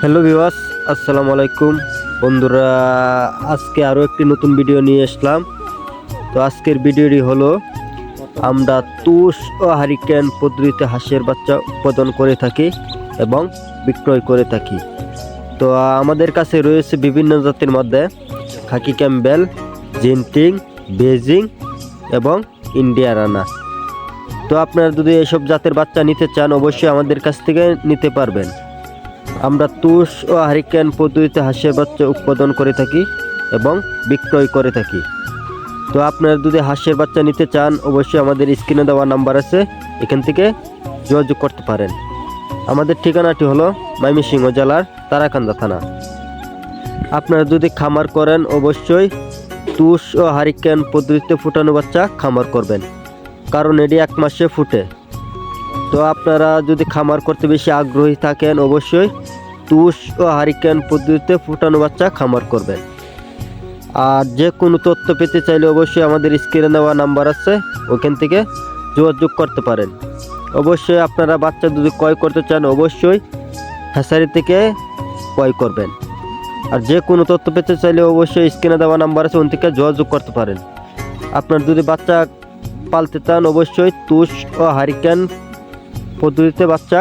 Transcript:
Hello ভিওয়াস আসসালামু আলাইকুম। বন্ধুরা, আজকে আরও একটি নতুন ভিডিও নিয়ে আসলাম। তো আজকের ভিডিওটি হলো, আমরা তুষ ও হারিকেন পদ্ধতিতে হাঁসের বাচ্চা উৎপাদন করে থাকি এবং বিক্রয় করে থাকি। তো আমাদের কাছে রয়েছে বিভিন্ন জাতির মধ্যে, খাকি ক্যাম্বেল জিনটিং বেজিং এবং ইন্ডিয়া রানা। তো আপনারা যদি এসব জাতের বাচ্চা নিতে চান, অবশ্যই আমাদের কাছ থেকে নিতে পারবেন। আমরা তুষ ও হারিকেন পদ্ধতিতে হাঁসের বাচ্চা উৎপাদন করে থাকি এবং বিক্রয় করে থাকি। তো আপনারা যদি হাঁসের বাচ্চা নিতে চান, অবশ্যই আমাদের স্ক্রিনে দেওয়া নাম্বার আছে। এখান থেকে যোগাযোগ করতে পারেন। আমাদের ঠিকানাটি হলো ময়মনসিংহ জেলার তারাকান্দা থানা। আপনারা যদি খামার করেন, অবশ্যই তুষ ও হারিকেন পদ্ধতিতে ফুটানো বাচ্চা খামার করবেন। কারণ এটি এক মাসে ফুটে। তো আপনারা যদি খামার করতে বেশি আগ্রহী থাকেন, অবশ্যই তুষ ও হারিকেন পদ্ধতিতে ফুটানো বাচ্চা খামার করবেন। আর যে কোনো তথ্য পেতে চাইলে অবশ্যই আমাদের স্ক্রিনে দেওয়া নাম্বার আছে, ওখান থেকে যোগাযোগ করতে পারেন। অবশ্যই আপনারা বাচ্চা যদি ক্রয় করতে চান, অবশ্যই হ্যাসারি থেকে ক্রয় করবেন। আর যে কোনো তথ্য পেতে চাইলে অবশ্যই স্ক্রিনে দেওয়া নাম্বার আছে, ওখান থেকে যোগাযোগ করতে পারেন। আপনার যদি বাচ্চা পালতে চান, অবশ্যই তুষ ও হারিকেন পদ্ধতিতে বাচ্চা